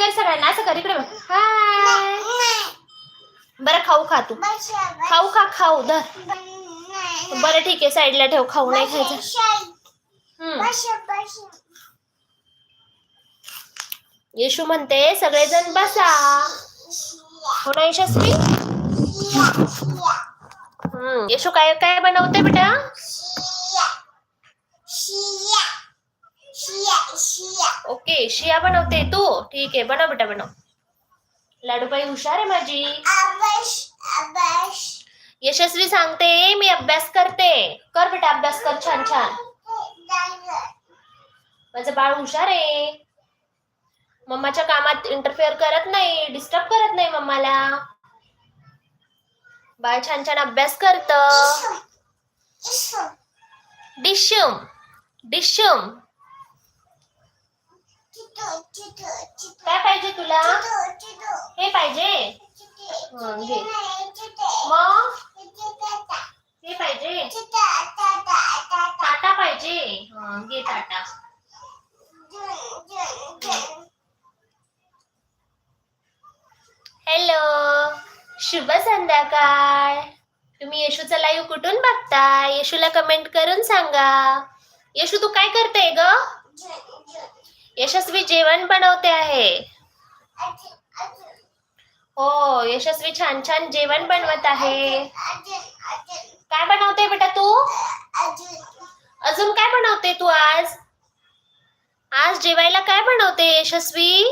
कर सगळ्यांना? असं कर इकडे बघ. हाय. बरं खाऊ खा तू. खाऊ खा खाऊ धर. बरं ठीक आहे साईडला ठेव खाऊ नाही खायचं. येशू म्हणते सगळेजण बसा. हो ना यशस्वी? हम्म. येशू काय काय बनवते बेटा? ओके शिया बनवते तू? ठीक आहे बनव बेटा बनव. लाडूबाई हुशार आहे माझी. यशस्वी सांगते मी अभ्यास करते. कर बेटा अभ्यास कर छान छान. माझं बाळ हुशार आहे. मम्माच्या कामात इंटरफेअर करत नाही डिस्टर्ब करत नाही मम्माला. बाळ छान छान अभ्यास करत. डिशम डिशम काय पाहिजे तुला? हे पाहिजे? मग? हे पाहिजे? टाटा पाहिजे? घे टाटा. हॅलो शुभ संध्याकाळ. तुम्ही येशूचा लाईव्ह कुठून बघता येशूला कमेंट करून सांगा. येशू तू काय करते ग? यशस्वी जेवण बनवते आहे. हो यशस्वी छान छान जेवण बनवत आहे. काय बनवते बेटा तू? अजून काय बनवते तू आज? आज जेवायला काय बनवते यशस्वी?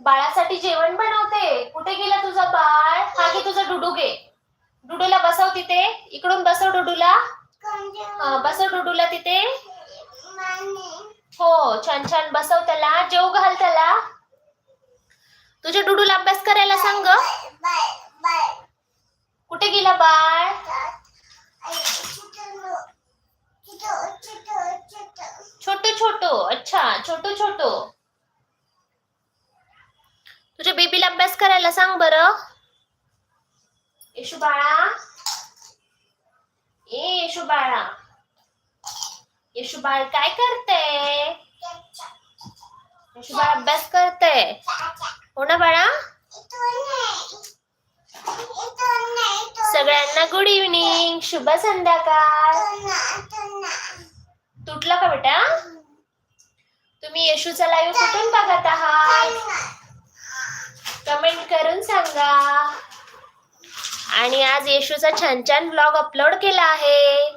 बाळासाठी जेवण बनवते. कुठे गेला तुझा बाळ? हा घे तुझा डुडू घे. डुडूला बसव तिथे. इकडून बसव डुडूला. बसव डुडूला तिथे. हो छान छान. बसव त्याला. जेव घाल त्याला. तुझ्या डुडूला अभ्यास करायला सांग कुठे गेला बाळ? छोटू छोटू. अच्छा छोटू छोटू. तुझ्या बेबीला अभ्यास करायला सांग बरं. येशू बाळा. ए येशू बाळा. येशू बाळ काय करते? बाळ अभ्यास करते हो ना बाळा? सगळ्यांना गुड इव्हनिंग शुभ संध्याकाळ. तुटलं का बेटा? तुम्ही येशूचा लाईव्ह कुठून बघत आहात? कमेंट करून सांगा. आणि आज येशूचा छान छान ब्लॉग अपलोड केला आहे.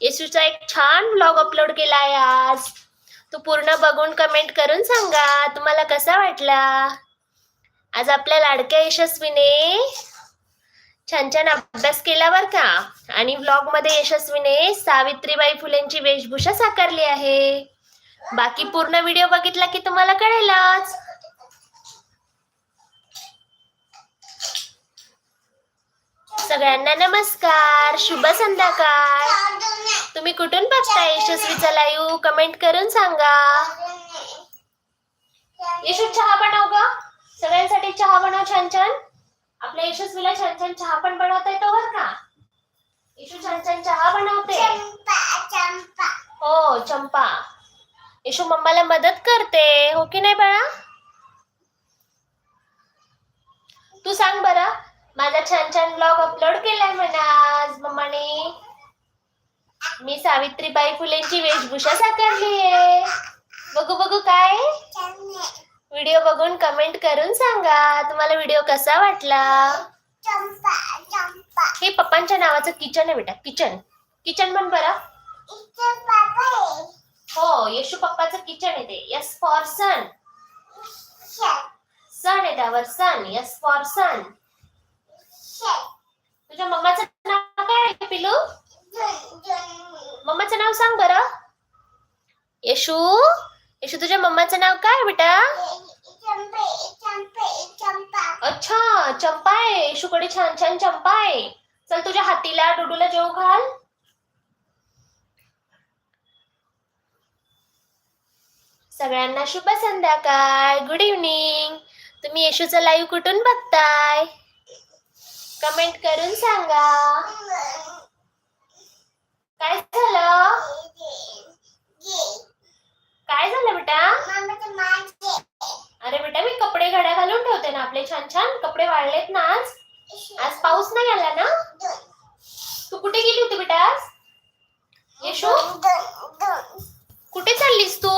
येशूचा एक छान ब्लॉग अपलोड केला आहे आज. तो पूर्ण बघून कमेंट करून सांगा. तुम्हाला कसा वाटला? आज आपल्या लाडक्या यशस्वीने छान छान अभ्यास केला बर का? आणि ब्लॉगमध्ये यशस्वीने सावित्रीबाई फुलेंची वेशभूषा साकारली आहे. बाकी पूर्ण व्हिडिओ बघितला की तुम्हाला कळेलच. सगळ्यांना नमस्कार शुभ संध्याकाळ. तुम्ही कुठून बघताय यशस्वीचा लाईव्ह कमेंट करून सांगा. यशू चहा बनव ग. सगळ्यांसाठी चहा बनव छान छान. आपल्या यशस्वीला छान छान चहा पण बनवता येतो बर का? यशू छान छान चहा बनवते. हो चंपा. यशू मम्माला मदत करते. हो की नाही बाळा? तू सांग बरं. माझा छान छान ब्लॉग अपलोड केलाय म्हणा आज मम्माने. मी सावित्रीबाई फुलेंची वेशभूषा साकारली आहे. बघू बघू काय? व्हिडिओ बघून कमेंट करून सांगा. तुम्हाला व्हिडिओ कसा वाटला? हे पप्पांच्या नावाचं किचन आहे बेटा किचन. किचन म्हण बरं. हो येशू पप्पाचं किचन आहे ते. यस फॉर सन सन आहे त्यावर सन यस फॉर सन तुझ्या मम्माचं नाव काय आहे पिलू? मम्माचं नाव सांग बरं. येशू येशू तुझ्या मम्माचं नाव काय आहे बेटा? अच्छा चंपा आहे. येशूकडे छान छान चंपा आहे. चल तुझ्या हातीला डुडूला जेव घाल. सगळ्यांना शुभ संध्याकाळ. गुड इव्हनिंग तुम्ही येशूचा लाईव्ह कुठून बघताय? कमेंट करून सांगा. काय झालं? काय झालं बेटा? अरे बेटा मी कपडे घड्या घालून ठेवते ना आपले. छान छान कपडे वाळलेत ना आज. आज पाऊस नाही आला ना? तू कुठे गेली होती बेटा आज? कुठे चाललीस तू?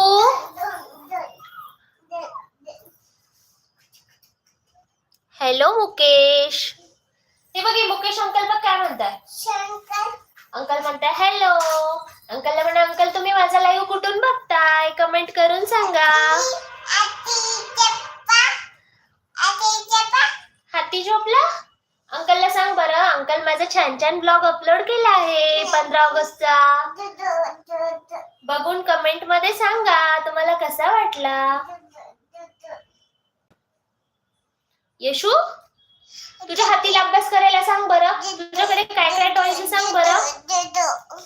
छान ब्लॉग अपलोड केला आहे पंधरा ऑगस्टचा. बघून कमेंटमध्ये सांगा तुम्हाला कसा वाटला? येशू तुझ्या हातीला अभ्यास करायला सांग बरं. तुझ्याकडे काय काय टॉयस सांग बरं.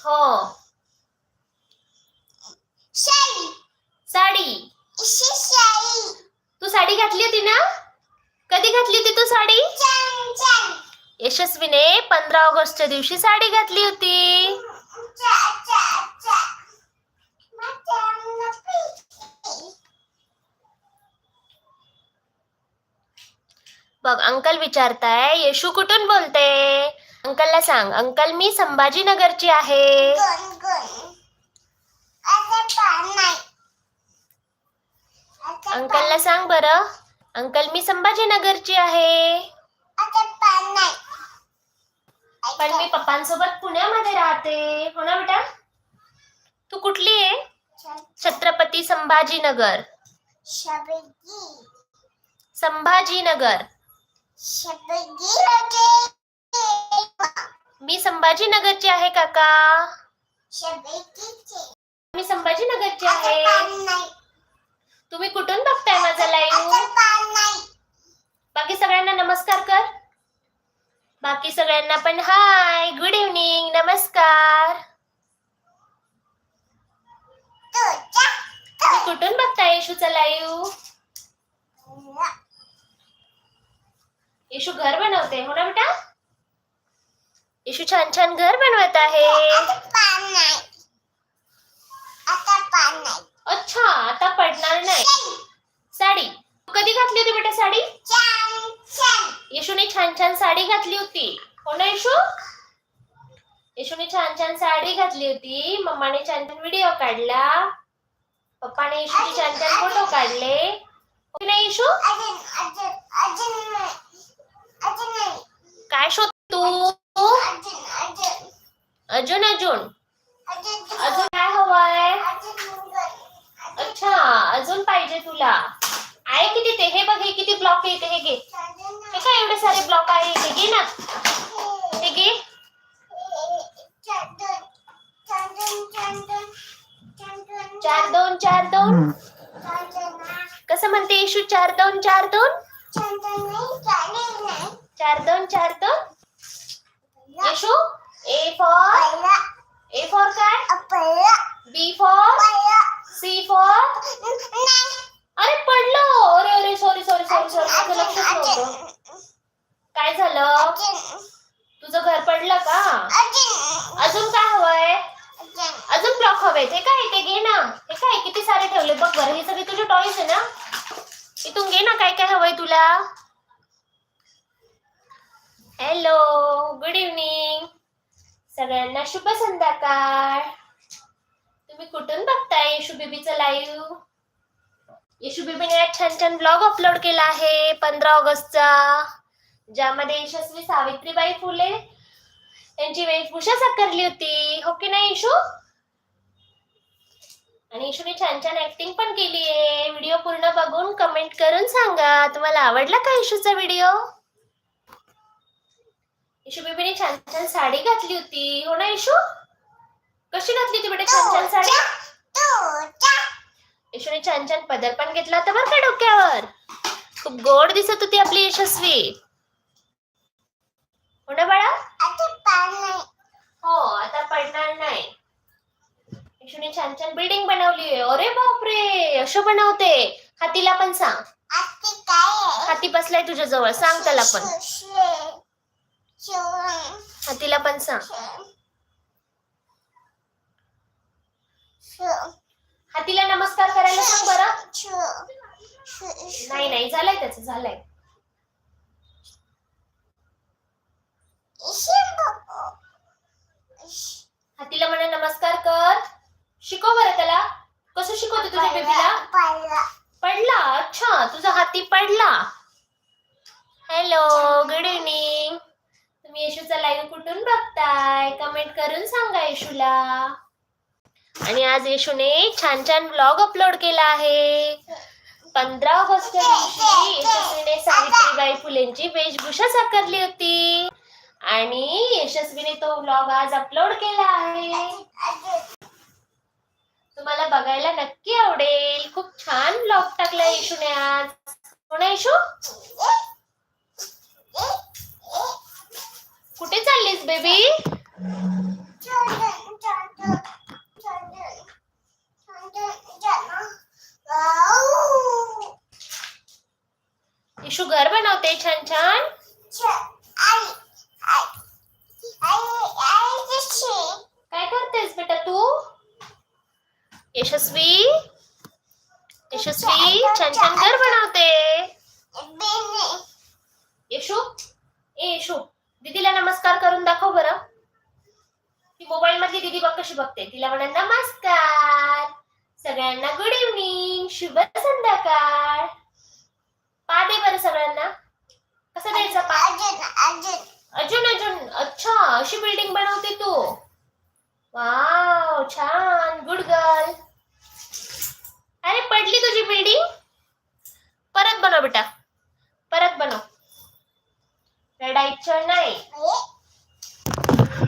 हो. साडी. तू साडी घातली होती ना? कधी घातली होती तू साडी? यशस्वीने पंधरा ऑगस्टच्या दिवशी साडी घातली होती. बघ, अंकल विचारताय, येशू कुठून बोलते? अंकलला सांग, अंकल, मी संभाजीनगरची आहे. अंकलला सांग बरं, अंकल, मी संभाजीनगरची आहे. पण मी पप्पांसोबत पुण्यामध्ये राहते. हो ना बेटा? तू कुठली आहे? छत्रपती संभाजीनगर. संभाजीनगर. मी संभाजीनगरची आहे काका. मी संभाजीनगरची आहे. तुम्ही कुठून बघताय माझा लाईव्ह बाकी सगळ्यांना नमस्कार कर. बाकी सगळ्यांना पण हाय गुड इव्हनिंग नमस्कार. कुठून बघताय येशूचा लाईव्ह येशू घर बनवते, हो ना बेटा? येशू छान छान घर बनवत आहे. अच्छा आता पडणार नाही. साडी. कधी घातली होती बेटा साडी? येशूने छान छान साडी घातली होती. हो ना येशू? येशूने छान छान साडी घातली होती. मम्माने छान छान व्हिडिओ काढला. पप्पाने येशूचे छान छान फोटो काढले. हो ना येशू? काय शोध तू? अजून अजून. अजून काय हवंय? अच्छा अजून पाहिजे तुला. आहे किती ते हे बघ हे किती ब्लॉक आहे इथे हे घे. हे काय एवढे सारे ब्लॉक आहे इथे? घे ना. हे घे. चार दोन चार दोन. कसं म्हणते येशू? चार दोन चार दोन. चार दोन चार दोन? येशू ए फॉर ए फॉर काय बी फॉर सी फॉर अरे पडलो अरे अरे सॉरी माझं लक्षच नव्हतं काय झालं? तुझं घर पडलं का? अजून काय हवंय? अजून ब्लॉक हवे. ते काय ते घे ना. हे काय किती सारे ठेवले बघ बरं. हे सगळे तुझे टॉईस आहे ना? इथून घे ना. काय काय हवंय तुला? हॅलो गुड इव्हनिंग सगळ्यांना शुभ संध्याकाळ. तुम्ही कुठून बघताय येशू बेबीचं लाईव्ह येशू बेबीने छान छान ब्लॉग अपलोड केला आहे पंधरा ऑगस्टचा ज्यामध्ये यशस्वी सावित्रीबाई फुले त्यांची वेशभूषा साकारली होती. हो की नाही येशू? आणि येशूने छान छान ऍक्टिंग पण केली आहे. व्हिडिओ पूर्ण बघून कमेंट करून सांगा. तुम्हाला आवडला का येशूचा व्हिडिओ येशू बेबीने छान छान साडी घातली होती. हो ना येशू? कशी घातली होती बेटा छान छान साडी? येशूने छान छान पदर पण घेतला होता बरं का डोक्यावर. खूप गोड दिसत होती आपली यशस्वी. हो ना बाळा हो आता पडणार नाही. यशूने छान छान बिल्डिंग बनवली अरे बापरे असं बनवते. हातीला पण सांग. हाती बसलाय तुझ्या जवळ सांग त्याला पण. हातीला पण सांग. तिला नमस्कार करायला सांग बरं. नाही नाही झालंय त्याच झालंय. हातीला म्हणा नमस्कार कर. शिको बरं त्याला. कसं शिकवतो तुझ्या बेबीला? पडला. अच्छा तुझा हाती पडला. हॅलो गुड इव्हनिंग तुम्ही येशूचा लाईव्ह कुठून बघताय? कमेंट करून सांगा येशूला. आणि आज येशूने छान छान ब्लॉग अपलोड केला आहे. पंधरा ऑगस्टच्या दिवशी यशस्वीने सावित्रीबाई फुलेंची वेशभूषा साकारली होती. आणि यशस्वीने तो ब्लॉग आज अपलोड केला आहे. तुम्हाला बघायला नक्की आवडेल. खूप छान ब्लॉग टाकला येशूने आज. हो ना येशू? कुठे चाललीस बेबी येशू घर बनवते छान छान. काय करतेस बेटा तू? यशस्वी? यशस्वी छान छान घर बनवते. येशू? ए येशू दीदीला नमस्कार करून दाखव बरं. ती मोबाईल मधली दीदी बघ कशी बघते. तिला म्हणा नमस्कार. सगळ्यांना गुड इव्हनिंग शुभ संध्याकाळ पा दे बरं सगळ्यांना कसं द्यायचं पा अजून अजून अच्छा अशी बिल्डिंग बनवते तू वाव छान गुड गर्ल अरे पडली तुझी बिल्डिंग परत बनव बेटा परत बनव रडायचं नाही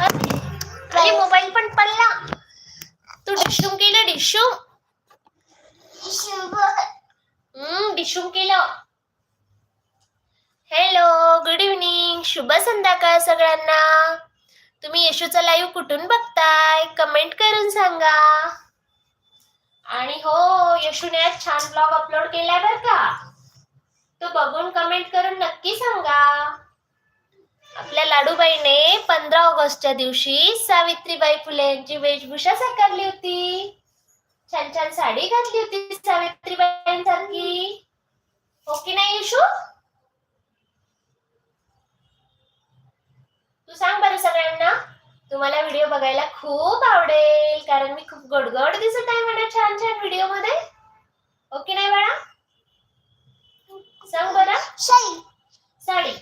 अरे मोबाईल पण पडला तू डिशूम केलं डिशूम हम्म डिशूम केलं हॅलो गुड इव्हनिंग शुभ संध्याकाळ सगळ्यांना. तुम्ही येशूचा लाईव्ह कुठून बघताय? कमेंट करून सांगा. आणि हो यशूने आज छान ब्लॉग अपलोड केलाय बर का? तो बघून कमेंट करून नक्की सांगा. आपल्या लाडूबाईने पंधरा ऑगस्टच्या दिवशी सावित्रीबाई फुले यांची वेशभूषा साकारली होती. छान छान साडी घातली होती सावित्रीबाईंसारखी. हो की नाही यशू तू सांग बरं सगळ्यांना तुम्हाला व्हिडिओ बघायला खूप आवडेल. कारण मी खूप गोडगोड दिसत आहे म्हणा छान छान व्हिडिओमध्ये. ओके नाही बाळा? सांग बरं. साडी.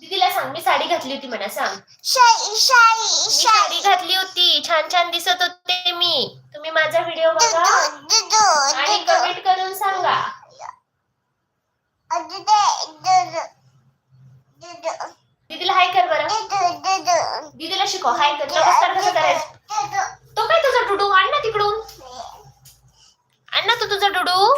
दीदीला सांग मी साडी घातली होती म्हणा सांग. मी साडी. घातली होती. छान छान दिसत होते मी. तुम्ही माझा व्हिडिओ बघा. आणि कमेंट करून सांगा. दीदीला हाय शिकव. हाय कर नमस्कार कसं करायचं? तो काय तुझा डुडू? आण ना तिकडून. आण ना तू तुझा डुडू.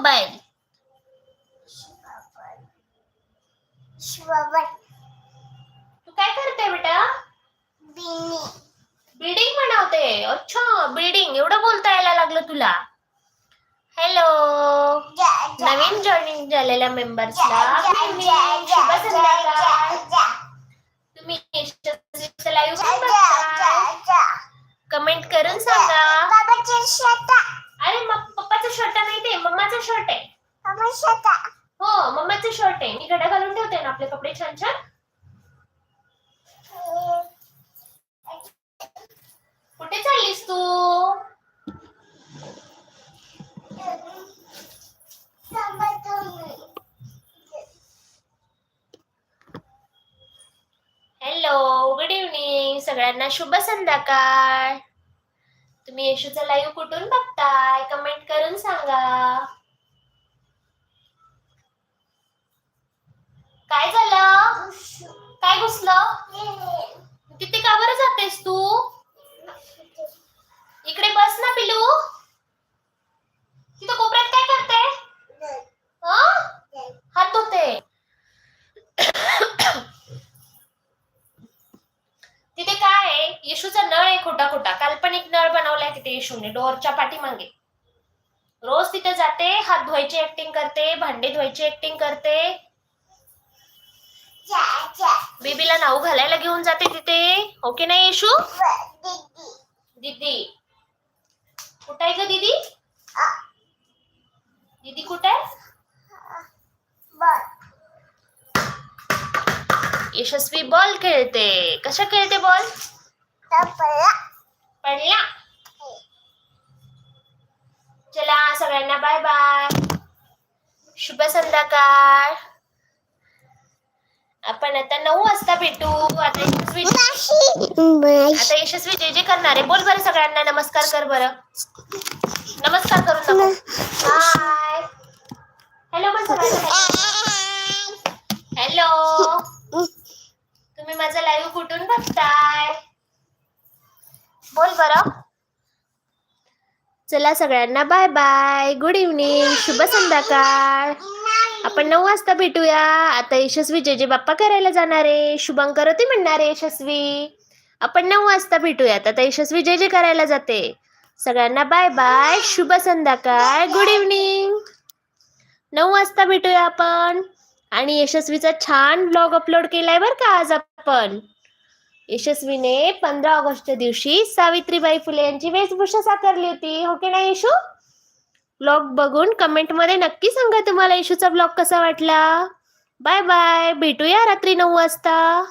मोबाईल तू काय करते बेटा? बिल्डिंग. बनवते. अच्छा बिल्डिंग. एवढं बोलता यायला लागलं तुला. हॅलो नवीन जॉईनिंग झालेल्या मेंबर्सला शुभ संध्याकाळ. तुम्ही लाईव्ह कमेंट करून सांगा. अरे मग पप्पाचा शर्ट नाही ते मम्माचा शर्ट आहे. हो मम्माचं शर्ट आहे. मी घड्या घालून ठेवते ना आपले कपडे छान छान. कुठे चाललीस तू? हॅलो गुड इव्हनिंग सगळ्यांना शुभ संध्याकाळ. तुम्ही येशूचा लाईव्ह कुठून बघताय? कमेंट करून सांगा. ऍक्टिंग करते, भांडे धुवायची ऍक्टिंग करते. बेबीला नाऊ घालायला घेऊन जाते तिथे. ओके नाही, येशू? दीदी. कुठं आहे ग दीदी? दीदी कुठे आहे? यशस्वी बॉल खेळते. कशा खेळते बॉल? पडला. चला सगळ्यांना बाय बाय. शुभ संध्याकाळ. आपण आता नऊ वाजता भेटू. आता यशस्वी आता यशस्वी जे जे करणार आहे बोल बरं सगळ्यांना. नमस्कार कर बरं. नमस्कार करू नको हाय हॅलो सगळ्यांना. हॅलो तुम्ही माझा लाईव्ह कुठून बघताय? बोल बरं. चला सगळ्यांना बाय बाय. गुड इव्हनिंग शुभ संध्याकाळ. आपण नऊ वाजता भेटूया. आता यशस्वी जे जे बाप्पा करायला जाणार आहे. शुभंकर होती म्हणणार आहे यशस्वी. आपण नऊ वाजता भेटूयात आता यशस्वी जे जे करायला जाते. सगळ्यांना बाय बाय. शुभ संध्याकाळ. गुड इव्हनिंग नऊ वाजता भेटूया आपण. आणि यशस्वीचा छान ब्लॉग अपलोड केलाय बरं का आज आपण. यशस्वीने पंधरा ऑगस्टच्या दिवशी सावित्रीबाई फुले यांची वेशभूषा साकारली होती. हो की नाही येशू? ब्लॉग बघून कमेंटमध्ये नक्की सांगा तुम्हाला येशूचा ब्लॉग कसा वाटला. बाय बाय भेटूया रात्री नऊ वाजता.